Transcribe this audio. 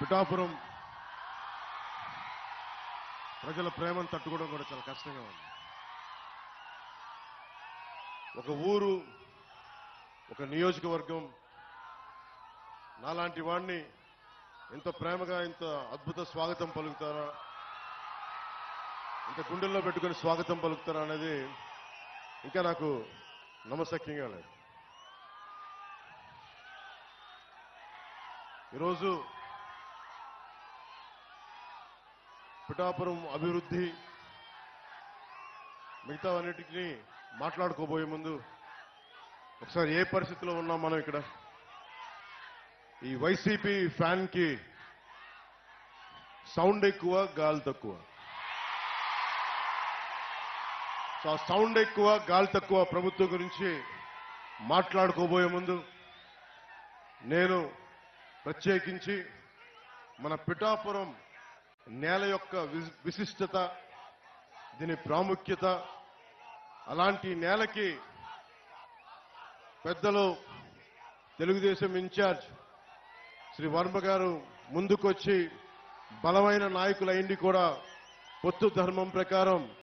పిఠాపురం ప్రజల ప్రేమను తట్టుకోవడం కూడా చాలా కష్టంగా ఉంది. ఒక ఊరు ఒక నియోజకవర్గం నాలాంటి వాడిని ఎంత ప్రేమగా ఇంత అద్భుత స్వాగతం పలుకుతారా? ఇంత గుండెల్లో పెట్టుకుని స్వాగతం పలుకుతారా అనేది ఇంకా నాకు నమసక్యంగా లేదు. ఈరోజు పిఠాపురం అభివృద్ధి మిగతా మాట్లాడుకోబోయే ముందు ఒకసారి ఏ పరిస్థితిలో ఉన్నాం మనం ఇక్కడ? ఈ వైసీపీ ఫ్యాన్కి సౌండ్ ఎక్కువ గాలి తక్కువ. సో సౌండ్ ఎక్కువ గాలి తక్కువ ప్రభుత్వం గురించి మాట్లాడుకోబోయే ముందు నేను ప్రత్యేకించి మన పిఠాపురం నేల యొక్క విశిష్టత దీని ప్రాముఖ్యత అలాంటి నేలకి పెద్దలు తెలుగుదేశం ఇన్ఛార్జ్ శ్రీ వర్మ గారు ముందుకొచ్చి బలమైన నాయకులైంది కూడా పొత్తు ధర్మం ప్రకారం.